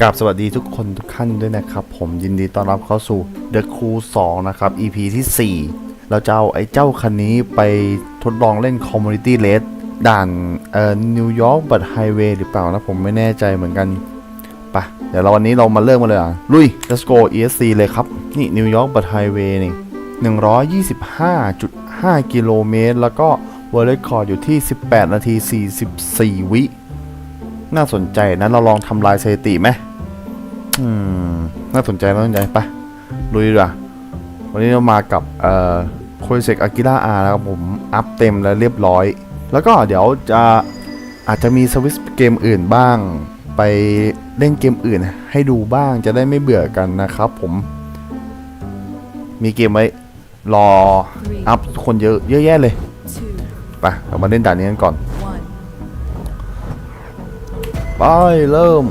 กราบสวัสดีทุกคนทุกท่านด้วยนะครับ ผมยินดีต้อนรับเข้าสู่ The Crew 2 นะครับ EP ที่ 4 เราจะเอาไอ้เจ้าคันนี้ไปทดลองเล่น Community Race ด่านเอ่อนิวยอร์กบัตไฮเวย์หรือเปล่านะ ผมไม่แน่ใจเหมือนกันปะเดี๋ยวเราวันนี้เรามาเริ่มกันเลยอะ ลุย let's go ESC เลยครับ นี่นิวยอร์กบัตไฮเวย์นี่125.5 กิโลเมตร แล้วก็ World Record อยู่ที่ 18 นาที 44 วิ น่าสนใจนะ เราลองทำลายสถิติไหม อืม น่าสนใจน่าสนใจไปลุยดีกว่าวันนี้เรามากับเอ่อโคเซกอากิระอาแล้วครับผม อัพเต็มแล้วเรียบร้อย แล้วก็เดี๋ยวจะอาจจะมีสวิสเกมอื่นบ้าง ไปเล่นเกมอื่นให้ดูบ้างจะได้ไม่เบื่อกันนะครับผม มีเกมไว้รออัพคนเยอะเยอะแยะเลย two, ไปเรามาเล่นด่านนี้กันก่อน one. ไป เริ่ม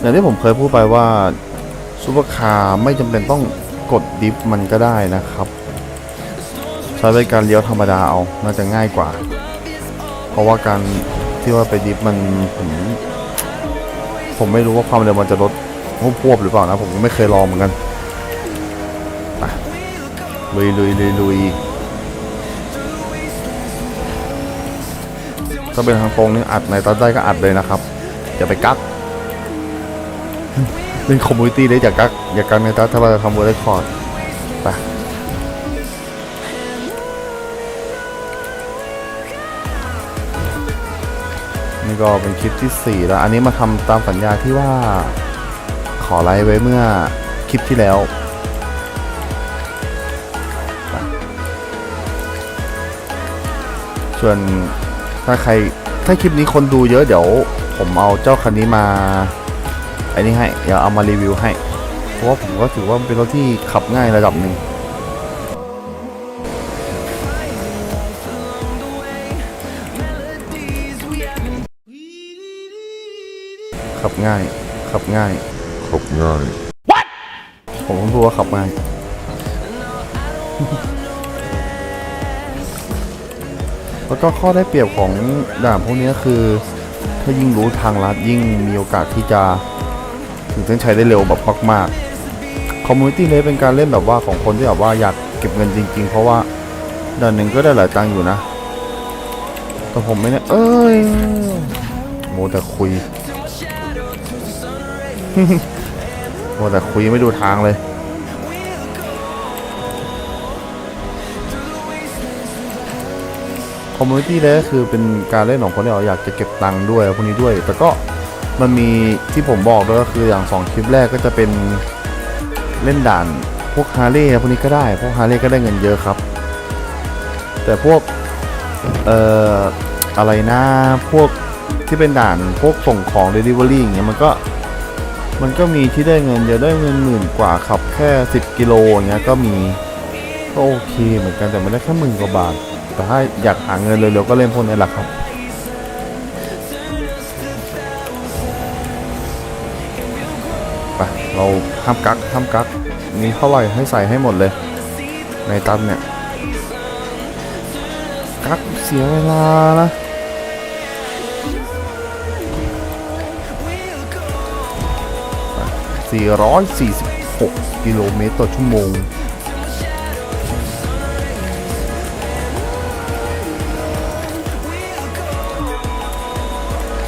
อย่างที่ผมเคยพูดไปว่าซูเปอร์คาร์ไม่จำเป็นต้องกดดิฟมันก็ได้นะครับ ใช้เป็นการเลี้ยวธรรมดาเอาน่าจะง่ายกว่า เพราะว่าการที่ว่าไปดิฟมันผมผมไม่รู้ว่าความเร็วมันจะลดพวบหรือเปล่านะ ผมไม่เคยลองเหมือนกันลุยลุยลุยลุยถ้าเป็นทางตรงนี่อัดในตอนได้ก็อัดเลยนะครับ อย่าไปกัก เล่นคอมมูนิตี้เลยอยากักอยากักในตาถ้าเราจะทำเวอร์เรคคอร์ดไปนี่ก็เป็นคลิปที่ 4 แล้ว อันนี้มาทำตามสัญญาที่ว่าขอไลฟ์ไว้เมื่อคลิปที่แล้วส่วนถ้าใครถ้าคลิปนี้คนดูเยอะเดี๋ยว ผมเอาเจ้าคันนี้มา ไอ้นี่ให้เดี๋ยวเอามารีวิวให้ เพราะว่าผมก็ถือว่ามันเป็นรถที่ขับง่ายระดับหนึ่งขับง่าย ขับง่าย ขับง่ายผมต้องพูดว่าขับง่าย แล้วก็ข้อได้เปรียบของด่านพวกนี้ก็คือ ถ้ายิ่งรู้ทางลัดยิ่งมีโอกาสที่จะ ถึงเส้นชัยได้เร็วแบบมากๆคอมมูนิตี้เลเป็นการเล่นแบบว่าของคนที่แบบว่าอยากเก็บเงินจริง ๆ เพราะว่าเด่านหนึ่งก็ได้หลายตังค์อยู่นะ แต่ผมไม่เนี่ยเอ้ยโมแต่คุยโมแต่คุยไม่ดูทางเลยคอมมูนิตี้เลยก็คือเป็นการเล่นของคนที่เราอยากจะเก็บตังค์ด้วยพวกนี้ด้วย แต่ก็ มันมีที่ผมบอกด้วยก็คืออย่างสองคลิปแรกก็จะเป็นเล่นด่านพวกฮาร์เลย์พวกนี้ก็ได้ พวกฮาร์เลย์ก็ได้เงินเยอะครับ แต่พวก เอ่อ อะไรนะ พวกที่เป็นด่านพวกส่งของ Delivery อย่างเงี้ยมันก็มันก็มีที่ได้เงินเยอะได้เงินหมื่นกว่าขับแค่ 10 กิโลอย่างเงี้ยก็มีก็โอเคเหมือนกันแต่ไม่ได้แค่หมื่นกว่าบาท แต่ถ้าอยากหาเงินเร็วๆก็เล่นพวกนี้แหละครับ เราห้ามกักห้ามกักมีเท่าไหร่ให้ใส่ให้หมดเลย ในตันเนี่ย กักเสียเวลานะ446 กิโลเมตรต่อชั่วโมง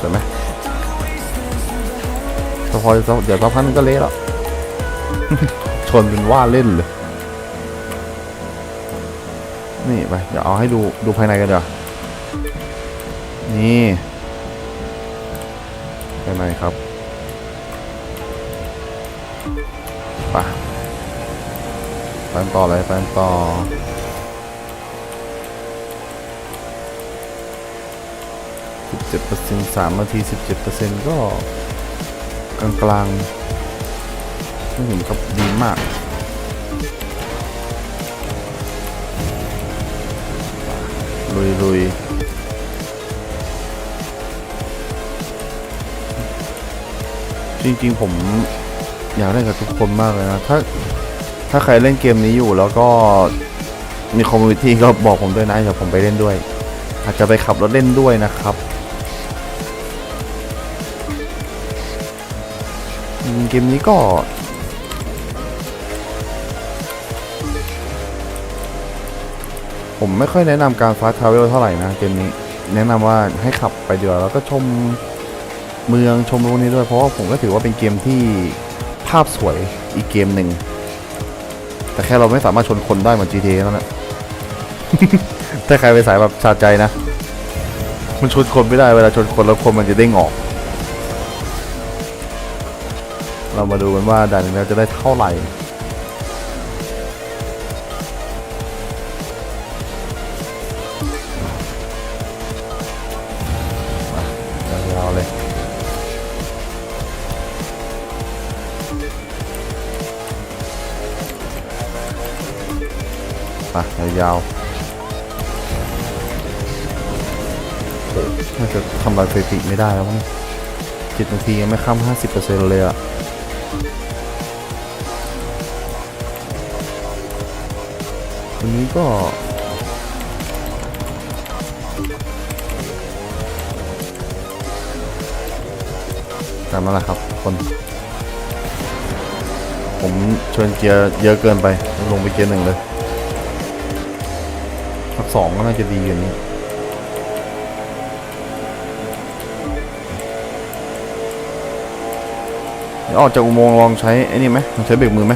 สวยไหมพอเดี๋ยวสักพักนึงก็เละแล้ว ชนเป็นว่าเล่นเลย นี่ไป เดี๋ยวเอาให้ดูดูภายในกันเดี๋ยวานี่ภายในครับไปไปต่อเลยไปต่อ17%สามนาที17%ก็กลางกลางๆ ไม่ถึงกับดีมากลุยลุยจริงๆ ผมอยากเล่นกับทุกคนมากเลยนะ ถ้าถ้าใครเล่นเกมนี้อยู่แล้วก็มีคอมมูนิตี้ก็บอกผมด้วยนะเดี๋ยวผมไปเล่นด้วย อาจจะไปขับรถเล่นด้วยนะครับเกมนี้ก็ ผมไม่ค่อยแนะนำการฟาสทราเวลเท่าไหร่นะเกมนี้แนะนำว่าให้ขับไปเดียวแล้วก็ชมเมืองชมรูนี้ด้วยเพราะว่าผมก็ถือว่าเป็นเกมที่ภาพสวยอีกเกมหนึ่ง แต่แค่เราไม่สามารถชนคนได้เหมือน GTA นั่นะถ้าใครไปสายแบบชาใจนะ มันชนคนไม่ได้เวลาชนคนแล้วคนมันจะเด้งออก เรามาดูกันว่าด่านนี้เราจะได้เท่าไหร่ ยาวน่าจะทำลายสถิติไม่ได้แล้วมั้งเจ็ดนาทียังไม่ข้ามห้าสิบเปอร์เซ็นต์เลยอะวันนี้ก็ตามนั้นแหละครับคน ผมชวนเกียร์เยอะเกินไป ลงไปเกียร์หนึ่งเลย สองก็น่าจะดีกว่านี้เดี๋ยวออกจากอุโมงค์ลองใช้ไอ้นี่ไหมลองใช้เบรกมือไหม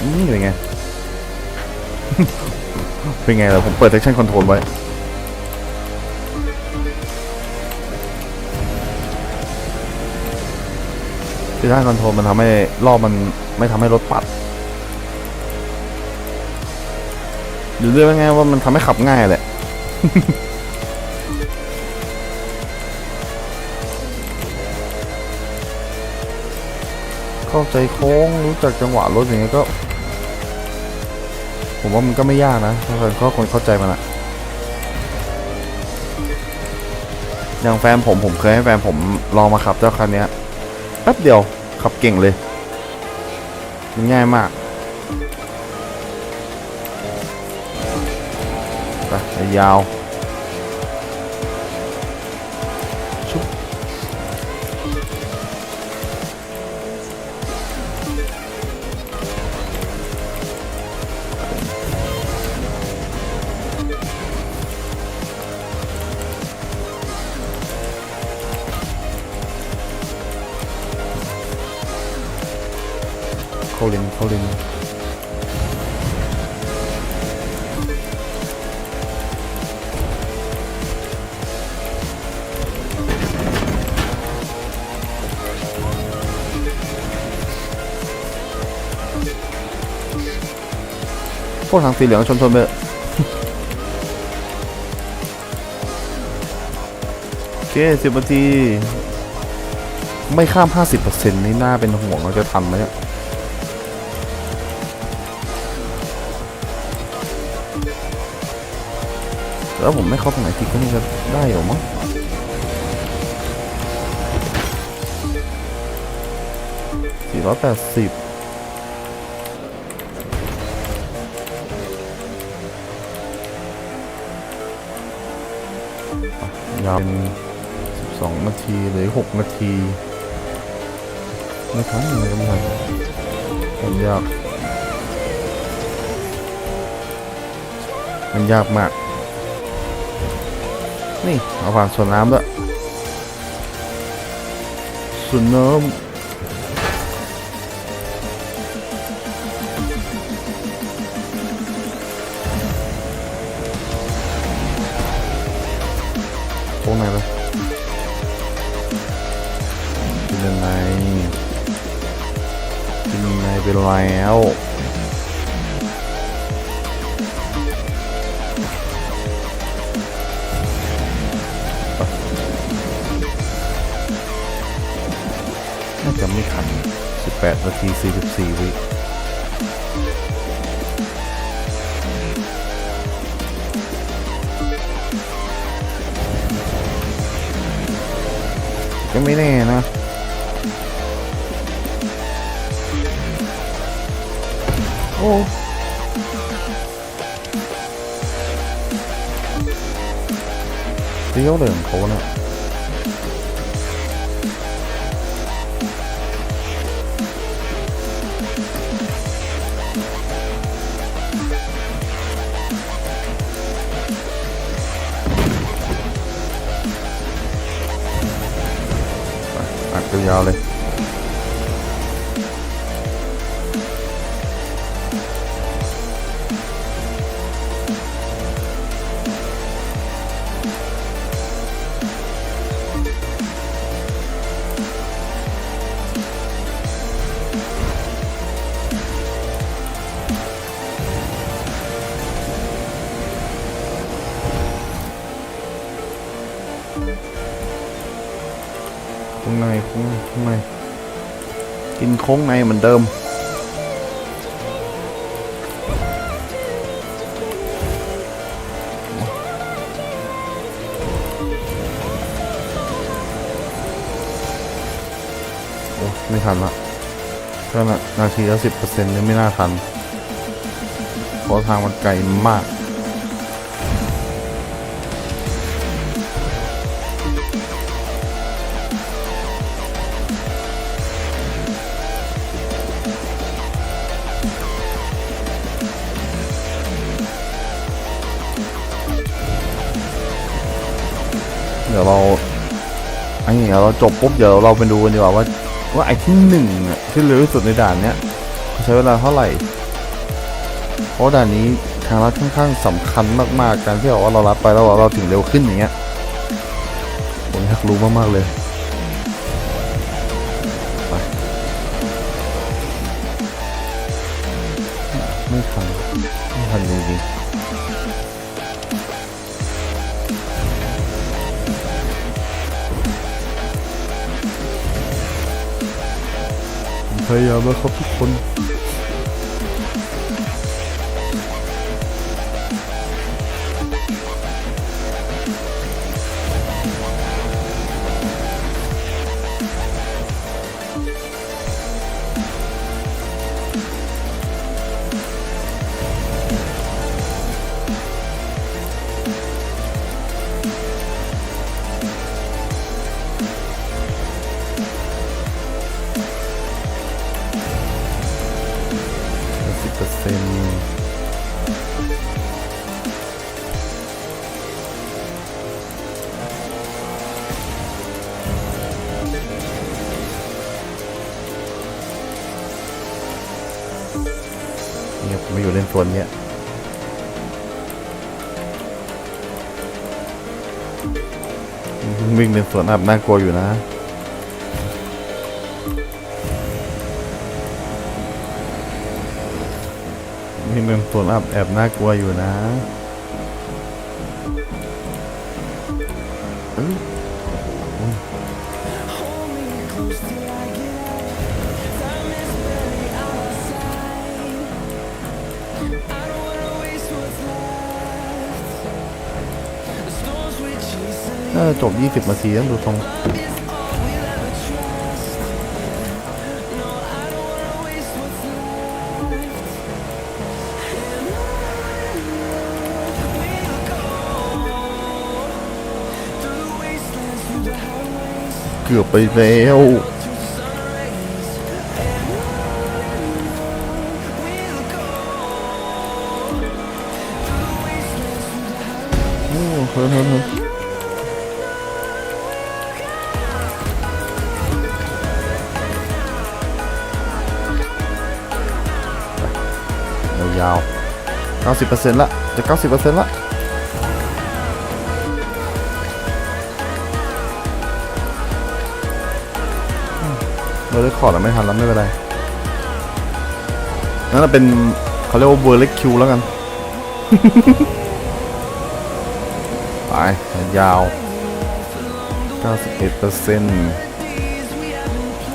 อืมเป็นไง เป็นไงล่ะผมเปิด traction control ไว้ traction control มันทำให้รอบมันไม่ทำให้รถปัดหรือเรียกว่าไงว่ามันทำให้ขับง่ายแหละเข้าใจโค้งรู้จักจังหวะรถอย่างเงี้ยก็ ผมว่ามันก็ไม่ยากนะถ้าคนก็คนเข้าใจมันอะอย่างแฟนผมผมเคยให้แฟนผมลองมาขับเจ้าคันเนี้ย แป๊บเดียว ขับเก่งเลย มันง่ายมากไปยาวาเลนเข้าเลนพวกทางสีเหลืองชนชนไปโอเคสิบนาทีไม่ข้าม 50%นี่น่าเป็นห่วงเราจะทันไหมเนี่ย แล้วผมไม่เข้าตรงไหนทีก็นี่ก็ได้เหรอมั้งสี่ร้อยแปดสิบยาวเป็น12นาทีหรือ6นาทีไม่ทันอะไรก็ไม่ทันมันยาก มันยากมาก นี่เอาผ่านสวนน้ำด้วยสวนน้ำโค้งไหนไปเป็นยังไงเป็นยังไงเป็นแล้ว น่าจะไม่ขัน 18นาที 44 วิก็ไม่แน่นะโอ้ งเขาเงในโค้งในกินโค้งในเหมือนเดิมโอ้ไม่ทันละก็นานาทีละสิบเปอร์เซ็นต์นี่ไม่น่าทันเพราะทางมันไกลมาก เดี๋ยวเราไอ้เดี๋ยวเราจบปุ๊บเดี๋ยวเราไปดูกันดีกว่าว่าว่าไอ้ที่หนึ่งอะที่เร็วที่สุดในด่านเนี้ยเขาใช้เวลาเท่าไหร่ เพราะด่านนี้ทางลัดค่อนข้างสำคัญมากๆ การที่บอกว่าเราลัดไปแล้วเราถึงเร็วขึ้นอย่างเงี้ยผมอยากรู้มากๆเลยไปไม่ทันไม่ทันจริงๆ พยายามแล้วครับทุกคน เนี่ยผมมาอยู่เล่นโซนเนี้ยวิ่งเล่นสวนอับน่ากลัวอยู่นะนี่เป็นสวนอับแอบน่ากลัวอยู่นะเอ้ย น่าจะจบ 20นาทีต้องดูทรงเกือบไปแล้ว ยาวๆ90%ละจะ 90%ละอืมเราได้คอร์ดแล้วไม่ทันแล้วไม่เป็นไรนั่นนะเป็นเขาเรียกว่าเวอร์เล็กคิวแล้วกัน ไป ยาว 91เปอร์เซ็นต์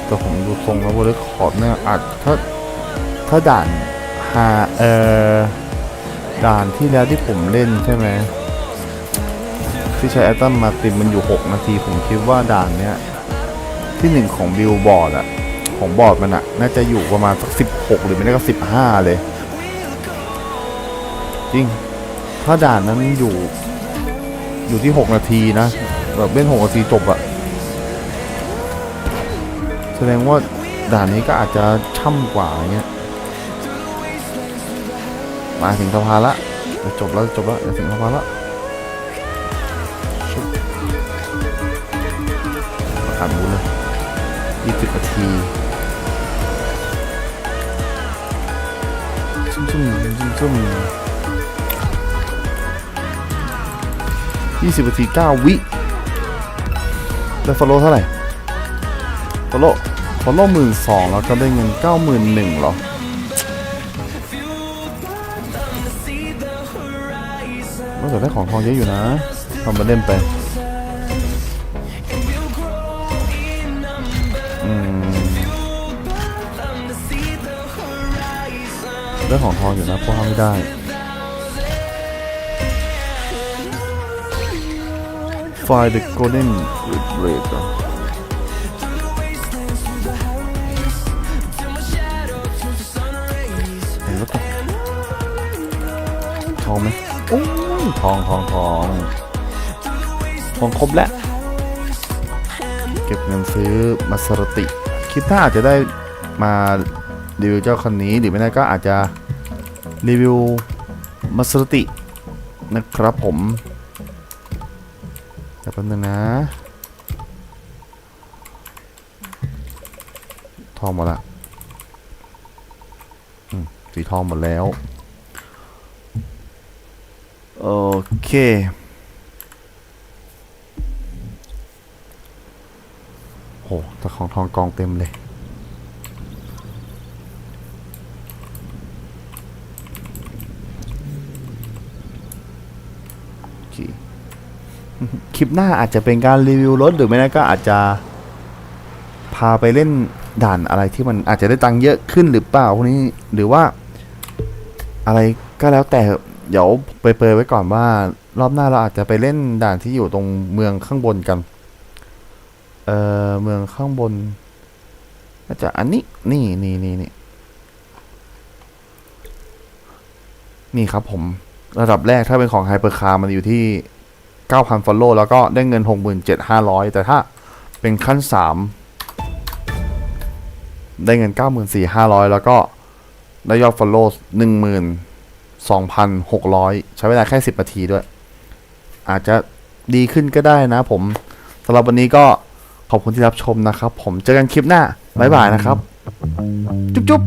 แต่ผมดูทรงแล้วว่าเรคคอร์ดเนี่ยอาจถ้าถ้าด่าน หาเอ่อด่านที่แล้วที่ผมเล่นใช่ไหมที่ใช้แอตตัมมาตินมันอยู่ 6 นาที ผมคิดว่าด่านเนี้ยที่หนึ่งของบิลบอร์ดอะของบอร์ดมันอะน่าจะอยู่ประมาณสัก16หรือไม่ได้ก็15เลย จริง ถ้าด่านนั้นอยู่ อยู่ที่หกนาทีนะแบบเล่นหกนาทีจบอะแสดงว่าด่านนี้ก็อาจจะช่ำกว่าเงี้ย มาถึงสะพานละจะจบแล้วจะจบแล้วจะถึงสะพานละประกาศบูธเลยยี่สิบนาทีซุ่มซุ่มซุ่มซุ่มยี่สิบนาทีเก้าวิได้ฟอลโล่เท่าไหร่ฟอลโล่ฟอลโล่หมื่นสองแล้วก็ได้เงินเก้าหมื่นหนึ่งหรอ ได้ของทองเยอะอยู่นะทำมาเล่นไปอืมได้ของทองอยู่นะพราะว่าไม่ได้ Find the golden red เหรอเห็นแล้วตกทองไหมโอ้ ทองทองทองทองครบแล้ว เก็บเงินซื้อมาสรติ คิดถ้าอาจจะได้มารีวิวเจ้าคันนี้หรือไม่ได้ก็อาจจะรีวิวมาสรตินะครับผมเดี๋ยวแป๊บนึงนะ ทองหมดละสีทองหมดแล้ว โอเคโหแต่ของทองกองเต็มเลยโอเคคลิปหน้าอาจจะเป็นการรีวิวรถหรือไม่นั้นก็อาจจะ พาไปเล่นด่านอะไรที่มันอาจจะได้ตังค์เยอะขึ้นหรือเปล่าพวกนี้หรือว่า อะไรก็แล้วแต่ เดี๋ยวไปเปรยไว้ก่อนว่ารอบหน้าเราอาจจะไปเล่นด่านที่อยู่ตรงเมืองข้างบนกัน เอ่อเมืองข้างบนน่าจะอันนี้นี่นี่นี่นี่นี่ครับผมระดับแรกถ้าเป็นของไฮเปอร์คาร์มันอยู่ที่ 9,000ฟอลโล่แล้วก็ได้เงิน 67,500 แต่ถ้าเป็นขั้น 3 ได้เงิน 94,500 แล้วก็ได้ยอดฟอ 2,600 ใช้เวลาแค่ 10 นาทีด้วย อาจจะดีขึ้นก็ได้นะผมสำหรับวันนี้ก็ขอบคุณที่รับชมนะครับ ผมเจอกันคลิปหน้า บ๊ายบายนะครับ จุ๊บจุ๊บ